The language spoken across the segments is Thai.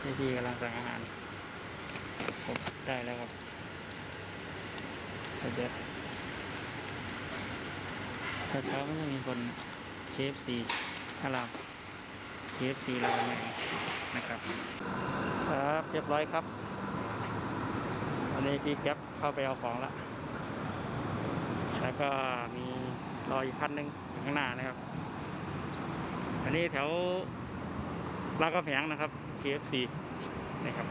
พี่พี่กำลังสั่งอาหารผมได้แล้วครับเดี๋ยวถ้าเช้าก็จะมีคน KFC ถ้าเรา KFC เราไหนนะครับ ครับเรียบร้อยครับวันนี้พี่แก๊ปเข้าไปเอาของละแล้วก็มีรออีกคันหนึ่งข้างหน้านะครับ อันนี้แถวลาดกระแพงนะครับ KFC นะครับ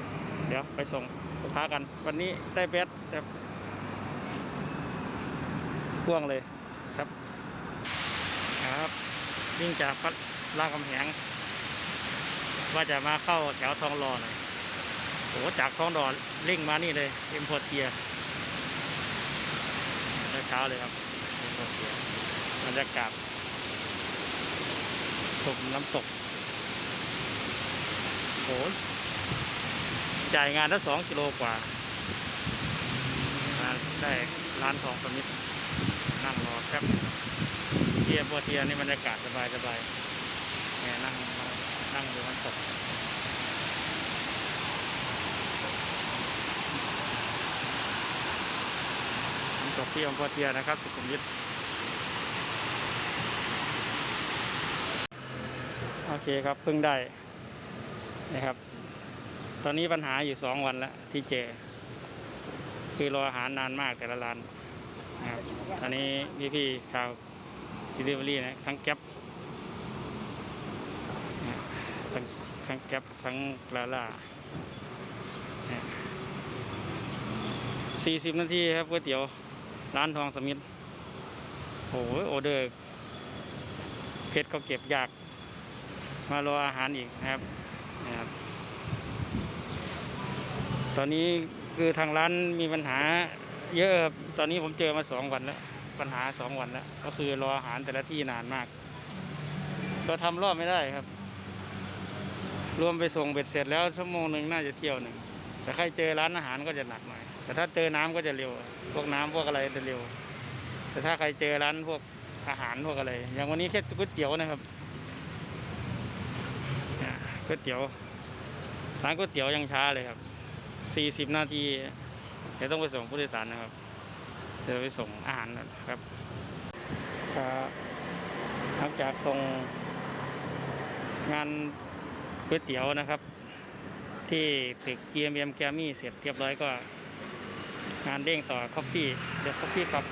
เดี๋ยวไปส่งลูกค้ากัน วันนี้ได้เบสแบบพ่วงเลยครับครับวิ่งจากพัดลาดกำแพงว่าจะมาเข้าแถวทองหล่อหน่อยโอ้จากทองหล่อเร่งมานี่เลยเอ็มพอร์เทียเช้าเลยครับเอ็มพอร์เทียบรรยากาศชมน้ำตก โอ้จ่ายงานได้สองกิโลกว่าได้ร้านทองสมิธนั่งรอแป๊บเทียบัวเทียนี่บรรยากาศสบายสบายเนี่ยนั่งนั่งดูน้ำตกน้ำตกที่อำเภอเทียนะครับ สุขุมวิทโอเคครับเพิ่งได้ นะครับ ตอนนี้ปัญหาอยู่สองวันแล้วที่เจอ คือรออาหารนานมากแต่ละร้านนะครับตอนนี้พี่พี่ชาวดิลิเวอรี่นะทั้งแก๊ปทั้งทั้งแก๊ปทั้งลาล่าสี่สิบนาทีครับก๋วยเตี๋ยวร้านทองสมิธโอ้โหออเดอร์เพชรก็เก็บยาก มารออาหารอีกนะครับ นะครับตอนนี้คือทางร้านมีปัญหาเยอะครับตอนนี้ผมเจอมาสองวันแล้ว ปัญหาสองวันแล้ว ก็คือรออาหารแต่ละที่นานมาก ก็ทำรอบไม่ได้ครับ รวมไปส่งเบ็ดเสร็จแล้วชั่วโมงหนึ่งน่าจะเที่ยวหนึ่งแต่ใครเจอร้านอาหารก็จะหนักหน่อยแต่ถ้าเจอน้ำก็จะเร็ว พวกน้ำพวกอะไรจะเร็ว แต่ถ้าใครเจอร้านพวกอาหารพวกอะไร อย่างวันนี้แค่ก๋วยเตี๋ยวนะครับ ก๋วยเตี๋ยวร้านก๋วยเตี๋ยวยังช้าเลยครับสี่สิบนาทีเดี๋ยวต้องไปส่งผู้โดยสารนะครับ เดี๋ยวไปส่งอาหารนะครับครับหลังจากส่งงานก๋วยเตี๋ยวนะครับ ที่ตึก GMM แกมี่เสร็จเรียบร้อยก็ งานเด้งต่อคอฟฟี่เดี๋ยวคอฟฟี่ครับ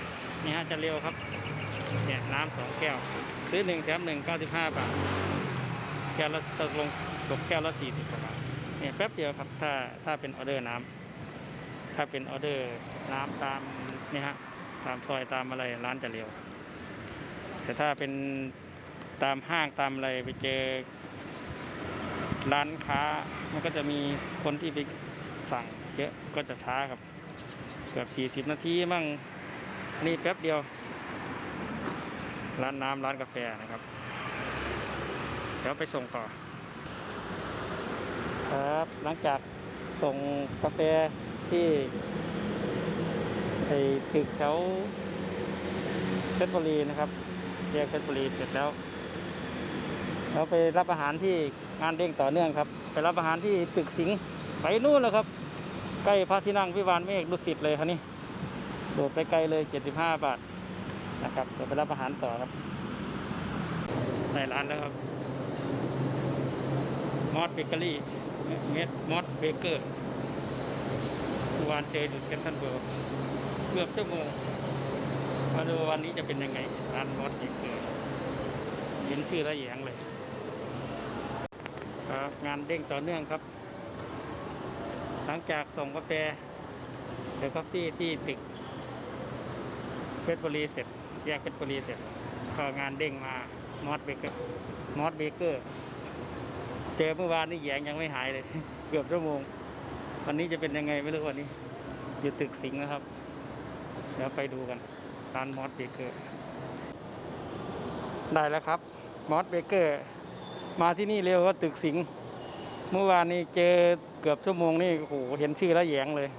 นี่ฮะจะเร็วครับเนี่ยน้ำสองแก้ว ซื้อหนึ่งแถมหนึ่งเก้าสิบห้าบาทแก้วละตกลง ตกแก้วละสี่สิบกว่าบาทเนี่ยแป๊บเดียวครับ ถ้าถ้าเป็นออเดอร์น้ำถ้าเป็นออเดอร์น้ำตามเนี่ยฮะตามซอยตามอะไรร้านจะเร็ว แต่ถ้าเป็นตามห้างตามอะไรไปเจอร้านค้า มันก็จะมีคนที่ไปสั่งเยอะก็จะช้าครับเกือบสี่สิบนาทีมั่งนี่แป๊บเดียว ร้านน้ำร้านกาแฟนะครับ เดี๋ยวไปส่งต่อ ครับ หลังจากส่งกาแฟที่ไอ้ตึกแถวเพชรบุรีนะครับแยกเพชรบุรีเสร็จแล้วเราไปรับอาหารที่งานเด้งต่อเนื่องครับ ไปรับอาหารที่ตึกสิงห์ไปนู่นแล้วครับ ใกล้พระที่นั่งพิวานเมฆดุสิตเลยครับนี่โดดไปไกลเลย 75 บาทนะครับเดี๋ยวไปรับอาหารต่อครับในร้านแล้วครับมอสเบเกอรี่ เมดมอสเบเกอร์วานเจออยู่เซนทรัลเวิลด์เกือบชั่วโมงมาดูวันนี้จะเป็นยังไงร้านมอสเบเกอร์เห็นชื่อแล้วแหยงเลยครับงานเด้งต่อเนื่องครับ หลังจากส่งกาแฟเดี๋ยวกาแฟที่ตึกเพชรบุรีเสร็จแยกเพชรบุรีเสร็จก็งานเด้งมามอสเบเกอร์มอสเบเกอร์ เจอเมื่อวานนี่แยงยังไม่หายเลย เกือบชั่วโมง วันนี้จะเป็นยังไงไม่รู้วันนี้ อยู่ตึกสิงห์นะครับ เดี๋ยวไปดูกันร้านมอสเบเกอร์ ได้แล้วครับมอสเบเกอร์ มาที่นี่เร็วก็ตึกสิงห์เมื่อวานนี้เจอเกือบชั่วโมงนี่โอ้โหเห็นชื่อแล้วแยงเลย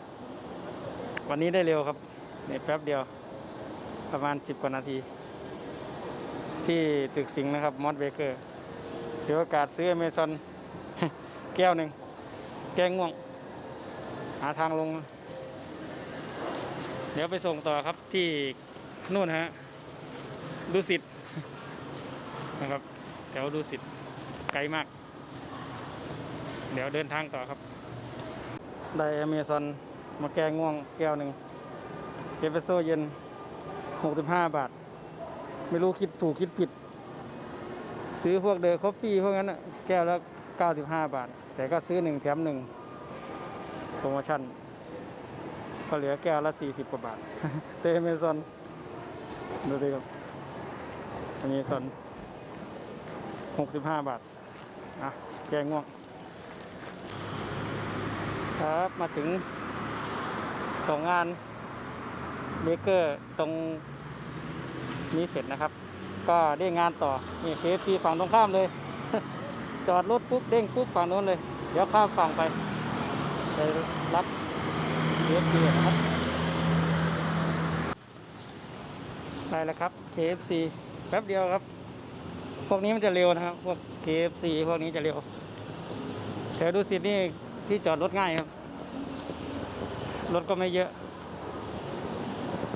วันนี้ได้เร็วครับเนี่ยแป๊บเดียว ประมาณสิบกว่านาที ที่ตึกสิงห์นะครับมอสเบเกอร์ เดี๋ยวโอกาสซื้ออเมซอนแก้วหนึ่ง แกงง่วง หาทางลง เดี๋ยวไปส่งต่อครับที่นู่นฮะดูสิตนะครับ แถวดูสิตไกลมาก เดี๋ยวเดินทางต่อครับ ได้อเมซอนมาแกงง่วงแก้วหนึ่งเอสเปรสโซ่เย็น 65 บาท ไม่รู้คิดถูกคิดผิด ซื้อพวกเดอร์คอฟฟี่พวกนั้นน่ะแก้วละ95 บาท แต่ก็ซื้อหนึ่งแถมหนึ่งโปรโมชั่น ก็เหลือแก้วละ 40 กว่าบาทเตเมซอนดูดิครับอเมซอน65 บาทอะแกงง่วง ครับมาถึงสองงานเบเกอร์ตรงนี้เสร็จนะครับ ก็ได้งานต่อ นี่เคฟซีฝั่งตรงข้ามเลย จอดรถปุ๊บเด้งปุ๊บฝั่งโน้นเลย เดี๋ยวข้ามฝั่งไปไปรับเคฟซีนะครับได้แล้วครับ KFC แป๊บเดียวครับ พวกนี้มันจะเร็วนะครับ พวก KFC พวกนี้จะเร็วแถวดูสิตนี่ที่จอดรถง่ายครับ รถก็ไม่เยอะ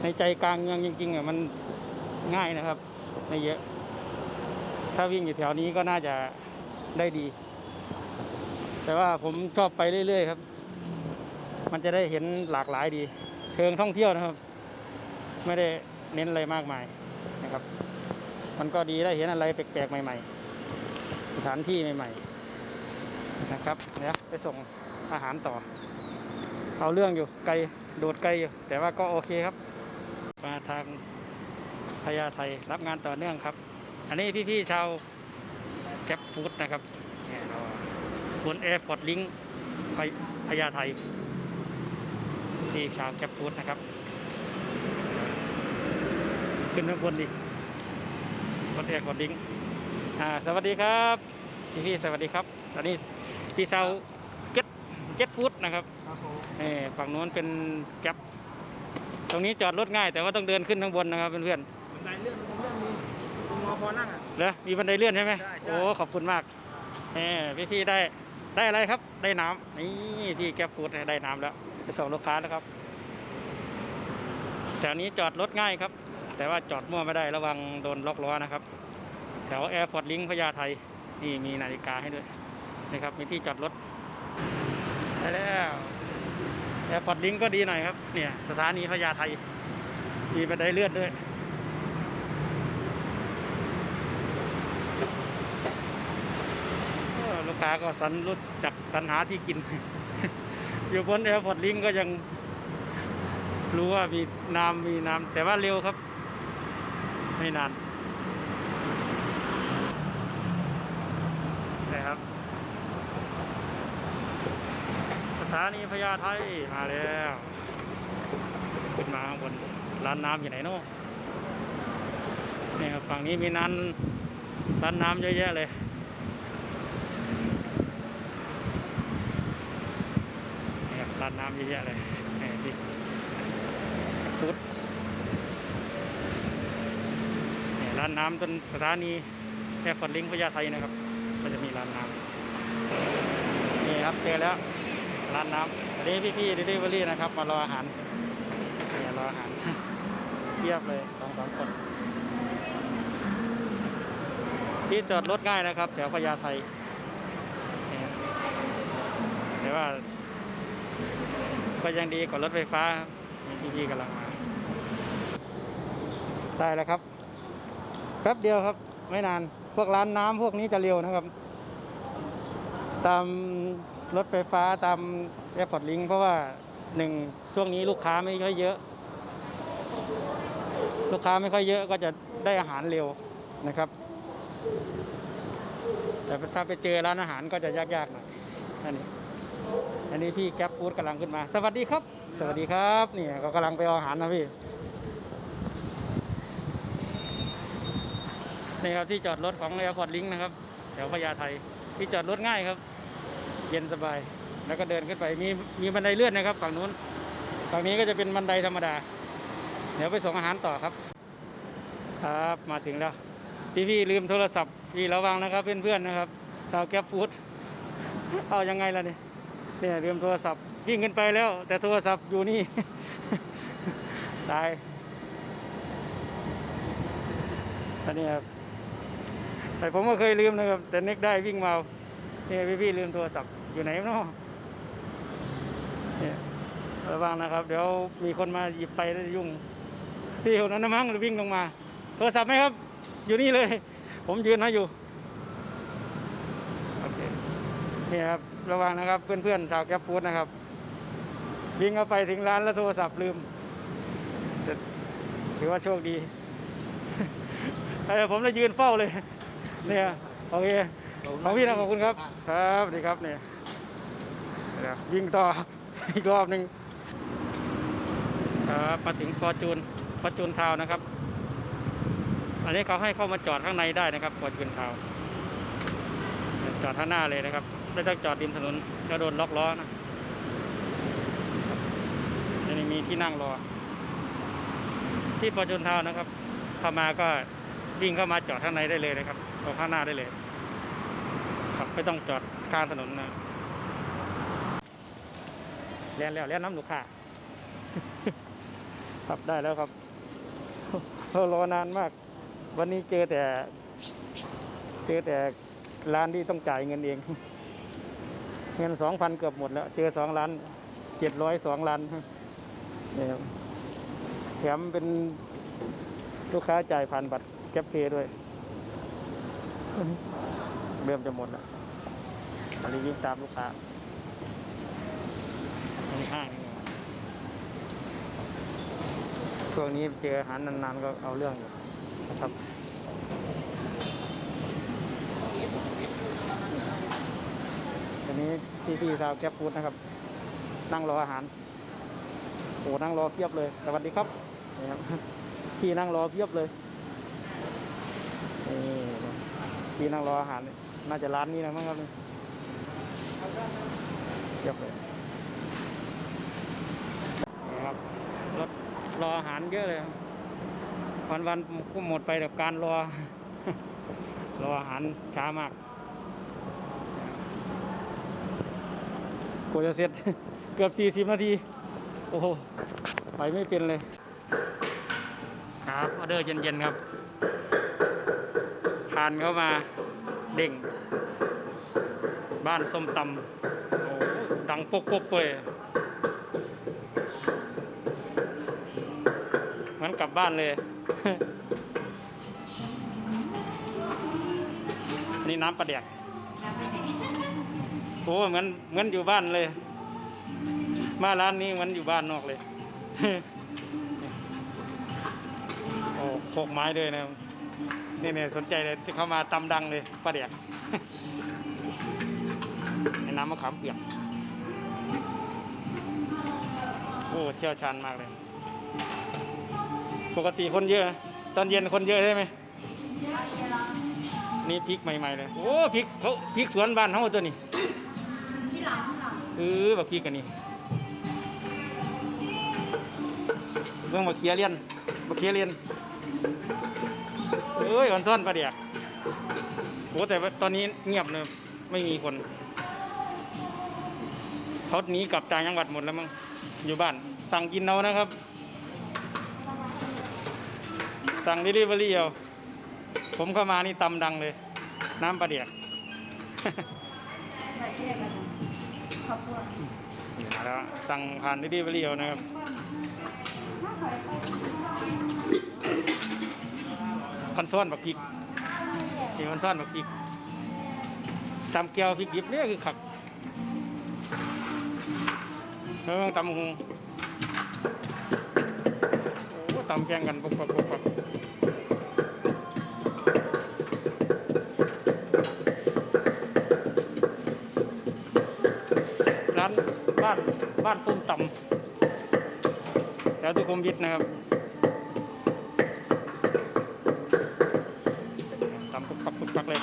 ในใจกลางเมืองจริงๆอะมันง่ายนะครับ ไม่เยอะ ถ้าวิ่งอยู่แถวนี้ก็น่าจะได้ดี แต่ว่าผมชอบไปเรื่อยๆครับ มันจะได้เห็นหลากหลายดี เชิงท่องเที่ยวนะครับ ไม่ได้เน้นอะไรมากมายนะครับ มันก็ดีได้เห็นอะไรแปลกๆใหม่ ๆ สถานที่ใหม่ ๆ นะครับเดี๋ยวไปส่งอาหารต่อ เอาเรื่องอยู่ไกลโดดไกลอยู่แต่ว่าก็โอเคครับ มาทาง พญาไทรับงานต่อเนื่องครับ อันนี้พี่ๆชาวแก๊ปฟู้ดนะครับเนี่ยเราบนแอร์พอร์ตลิงพญาไทที่ชาวแก๊ปฟู้ดนะครับ ขึ้นข้างบนดิบนแอร์พอร์ตลิงอ่าสวัสดีครับพี่ๆสวัสดีครับ ตอนนี้พี่ชาวเก็ตเก็ตฟู้ดนะครับครับผมเออฝั่งนู้นเป็นแก๊ปตรงนี้จอดรถง่ายแต่ว่าต้องเดินขึ้นข้างบนนะครับเพื่อน บันไดเลื่อนตรงเลื่อนมีตรงงอพอนั่งอะๆแล้วมีบันไดเลื่อนใช่ไหมใช่ใช่ โอ้ขอบคุณมากเออพี่พี่ๆได้ได้อะไรครับ ได้น้ำนี่พี่แก๊ปฟูดได้น้ำแล้วไปส่งลูกค้าแล้วครับแถวนี้จอดรถง่ายครับ แต่ว่าจอดมั่วไม่ได้ระวังโดนล็อกล้อนะครับ แถวแอร์พอร์ตลิงพญาไทนี่มีนาฬิกาให้ด้วยนะครับมีที่จอดรถได้แล้วแอร์พอร์ตลิงก็ดีหน่อยครับเนี่ยสถานีพญาไทมีบันไดเลื่อนด้วย เออลูก ค้าก็สรรรู้จักสรรหาที่กิน อยู่บนแอร์พอร์ตลิงก็ยังรู้ว่ามีน้ำมีน้ำแต่ว่าเร็วครับ ไม่นานนะครับ สถานีพญาไทมาแล้วขึ้นมาข้างบนร้านน้ำอยู่ไหนเนาะนี่ครับฝั่งนี้มีน้ำร้านน้ำเยอะแยะเลย นี่ครับร้านน้ำ เยอะแยะเลยนี่ที่ฟุตนี่ร้านน้ำต้นสถานีแอร์พอร์ตลิงพญาไทนะครับ ก็จะมีร้านน้ำนี่ครับเจอแล้วร้านน้ำอันนี้พี่ๆเดลิเวอรี่นะครับ มารออาหารนี่รออาหารเทียบเลยสองสามคน ที่จอดรถง่ายนะครับ แถวพญาไทแต่ว่า ก็ยังดีกว่ารถไฟฟ้ามีพี่ๆกำลังมา ได้แล้วครับ แป๊บเดียวครับ ไม่นาน พวกร้านน้ำพวกนี้จะเร็วนะครับ ตามรถไฟฟ้าตามแอร์พอร์ตลิงเพราะว่าหนึ่งช่วงนี้ลูกค้าไม่ค่อยเยอะ ลูกค้าไม่ค่อยเยอะก็จะได้อาหารเร็วนะครับ แต่ถ้าไปเจอร้านอาหารก็จะยากๆหน่อยอันนี้อั นนี้พี่แก๊ปฟู้ดกำลังขึ้นมา สวัสดีครับ สวัสดีครับนี่ก็กำลังไปเอาอาหารนะพี่นี่ครับที่จอดรถของแอร์พอร์ตลิงนะครับแถวพญาไทที่จอดรถง่ายครับ เย็นสบาย แล้วก็เดินขึ้นไปมีมีบันไดเลื่อนนะครับ ฝั่งนู้นฝั่งนี้ก็จะเป็นบันไดธรรมดา เดี๋ยวไปส่งอาหารต่อครับ ครับมาถึงแล้วพี่พี่ๆลืมโทรศัพท์พี่ระวังนะครับเพื่อนๆนะครับชาวแก๊ปฟู้ดเอายังไงล่ะเนี่ย เนี่ยลืมโทรศัพท์วิ่งขึ้นไปแล้ว แต่โทรศัพท์อยู่นี่ ตายอันนี้ครับแต่ผมก็เคยลืมนะครับ แต่นึกได้วิ่งมาเนี่ยพี่ๆลืมโทรศัพท์อยู่ไหนเนาะเนี่ยระวังนะครับ เดี๋ยวมีคนมาหยิบไปแล้วยุ่งพี่คนนั้นมั้งวิ่งลงมา โทรศัพท์ไหมครับ อยู่นี่เลย ผมยืนนะอยู่โอเคนี่ครับ ระวังนะครับ เพื่อนๆชาวแก๊ปฟูดนะครับวิ่งเข้าไปถึงร้านแล้วโทรศัพท์ลืมถือว่าโชคดีเออผมเลยยืนเฝ้าเลย เนี่ยโอเคของพี่นะขอบคุณครับ ครับสวัสดีครับเนี่ยววิ่งต่ออีกรอบหนึ่งครับมาถึงฟอร์จูนฟอร์จูนทาวนะครับ อันนี้เขาให้เข้ามาจอดข้างในได้นะครับฟอร์จูนทาวจอดข้างหน้าเลยนะครับ ไม่ต้องจอดริมถนนก็โดนล็อกล้อนะจะมีที่นั่งรอ ที่ปอจุนทานะครับเข้ามาก็วิ่งเข้ามาจอดข้างในได้เลยนะครับตรงข้างหน้าได้เลย ครับไม่ต้องจอดข้างถนนนะเรียนแล้วเรียนน้ำหนุกค่ะครับได้แล้วครับเรารอนานมาก วันนี้เจอแต่ เจอแต่ร้านที่ต้องจ่ายเงินเอง เงินสองพันเกือบหมดแล้ว เจอสองล้านเจ็ดร้อยสองล้านนี่ครับแถมเป็นลูกค้าจ่ายผ่านบัตรแก๊ปเพย์ด้วย เริ่มจะหมดแล้วอันนี้วิ่งตามลูกค้าห้างนี่ครับช่วงนี้เจออาหารนานๆก็เอาเรื่องอยู่นะครับ นี้พี่พี่ๆชาวแกปฟูดนะครับ นั่งรออาหารโอ้นั่งรอเพียบเลย สวัสดีครับนี่ครับพี่นั่งรอเพียบเลยนี่พี่นั่งรออาหาร น่าจะร้านนี้นะมั้งครับเพียบเลยนี่ครับรถรออาหารเยอะเลย วันวันก็หมดไปกับการรอ รออาหารช้ามาก กว่าจะเสร็จเกือบสี่สิบนาที โอ้โห ไปไม่เป็นเลย ครับออเดอร์เย็นๆครับ ทานเข้ามาเด้งบ้านส้มตำโอ้โหดังปกปกเลยเหมือนกลับบ้านเลย นี่น้ำปลาแดก โอ้เหมือนเหมือนอยู่บ้านเลย มาร้านนี้เหมันอยู่บ้านนอกเลยโอ้โคกไม้ด้วยนะนี่เนี่ยสนใจเลยที่เข้ามาตำดังเลยปลาเดียกในน้ำมะขามเปียกโอ้เชี่ยวชาญมากเลย ปกติคนเยอะนะตอนเย็นคนเยอะใช่ไหมนี่พริกใหม่ๆเลย โอ้พริกเขาพริกสวนบ้านเขาตัวนี้ ออบักพริกกันนี่เรื่องบักเคียเลียนบักเคียเลียนเอ้ยอนซ่อนปลาเดียกโอ้แต่ตอนนี้เงียบเลยไม่มีคนเขาหนีกลับต่างจังหวัดหมดแล้วมั้งอยู่บ้าน สั่งกินเอานะครับ สั่งดิลิเวอรี่เอาผมเข้ามานี่ตำดังเลย น้ำปลาเดียก มาเชื่อกันขอบคุณมาแล้วสั่งผ่านดิลิเวอรี่เอานะครับคอนซ้อนบักพริกนี่คอนซ้อนบักพริกตำแก้วพริกดิบเนี่ยคือขักเออตำหงโอ้ตำแข่งกันปุกปักปุกปักร้านบ้านบ้านส้มตำแล้วทุกคมวิทนะครับตำปุกปักปุกปักเลย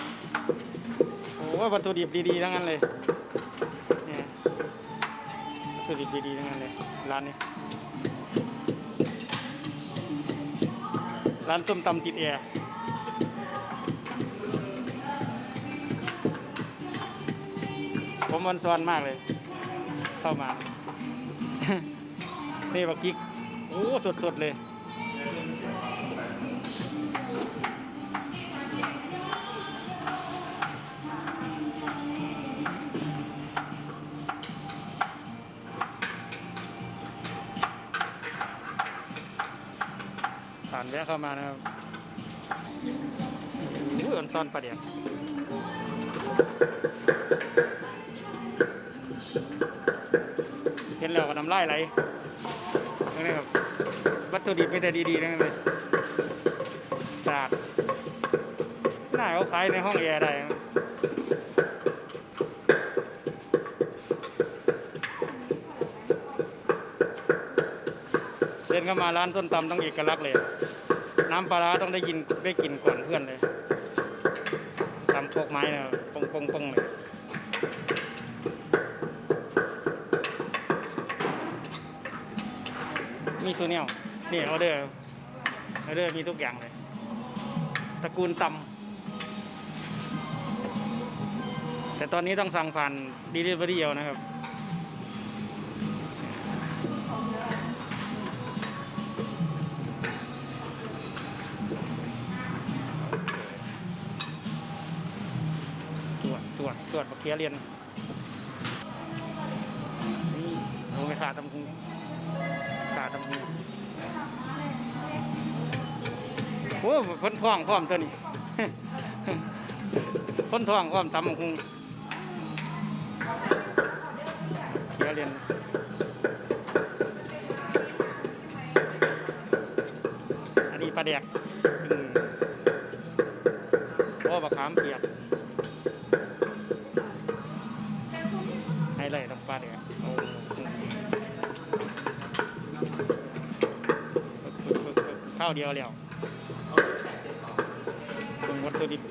โอ้ยวัตถุดิบดีๆทั้งนั้นเลยเนี่ยวัตถุดิบดีๆทั้งนั้นเลยร้านนี้ร้านส้มตำติดแอร์ผมมันซ้อนมากเลย เข้ามา นี่บักกิ๊กโอ้สดๆเลยผ่านแวะเข้ามานะครับอุ้ยออนซ่อนปลาเดียกเห็นแล้วก็น้ำลายไหลนี่ครับวั ตุดิบไม่แต่ดีๆนั้นเลยสะอาดน่าเขาขายในห้องแอร์ได้เดินเข้ามาร้านส้นตำต้องเอกลักษณ์เลย น้ำปลาร้าต้องได้ยินได้กลิ่นก่อนเพื่อนเลยตำโคกไม้นะปงปงปงเลยมีตัวเนี้ย นี่ออเดอร์ออเดอร์มีทุกอย่างเลย ตระกูลตำแต่ตอนนี้ต้องสั่งผ่านดีลิเวอรี่เอานะครับตรวจตรวจตรวจบักเคียเรียน นี่โอ้ไม่ขาดตำคุงขาดตำคุง โอ้พ้นท้องพร้อมตัวนี้พ้นท้องพร้อมตำคุงเคียเรียนอันนี้ปลาแดกอืมโอ้บักขามเปียกาวเดียวแล้วปรุงวัตถุดิบ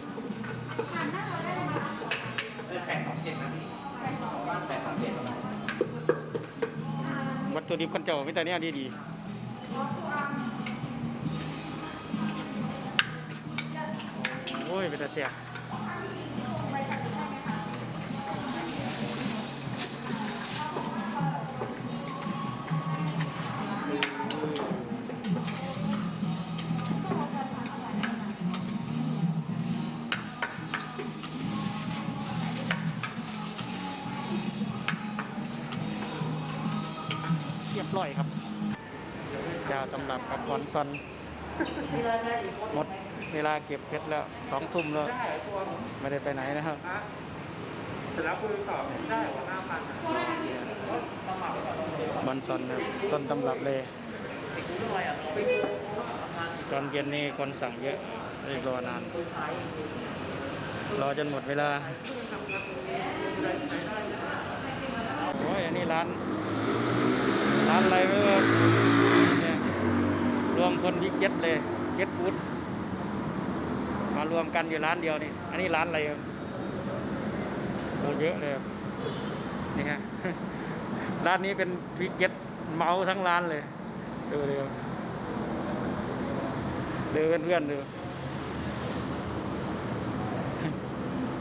วัตถุดิบกันเจ้าไม่แต่เนี้ยดีดีๆโอ้ยเป็นตาเสีย ร้อยครับจ้าตำรับกับบอนซอนหมดเวลาเก็บเพชรแล้วสองทุ่มแล้วไม่ได้ไปไหนนะครับเสร็จแล้วคุยต่อได้หัวหน้าพันบอนซอนครับต้นตำรับเลยตอนเย็นนี่คนสั่งเยอะเลยรอนาน รอจนหมดเวลาโอ้ยอันนี้ร้าน อะไรไม่รู้รวมคนที่เก็ตเลยเก็ตฟู้ดมารวมกันอยู่ร้านเดียวนี่ อันนี้ร้านอะไรครับโอ้เยอะเลยนี่ฮะร้านนี้เป็นวิกเก็ตเมาทั้งร้านเลยดูเลยครับดูเพื่อนๆดู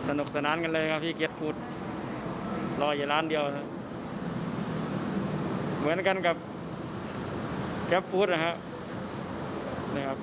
สนุกสนานกันเลยครับพี่เก็ตฟูดรออยู่ร้านเดียวครับ เหมือนกันกับแคปฟูดนะครับนะครับ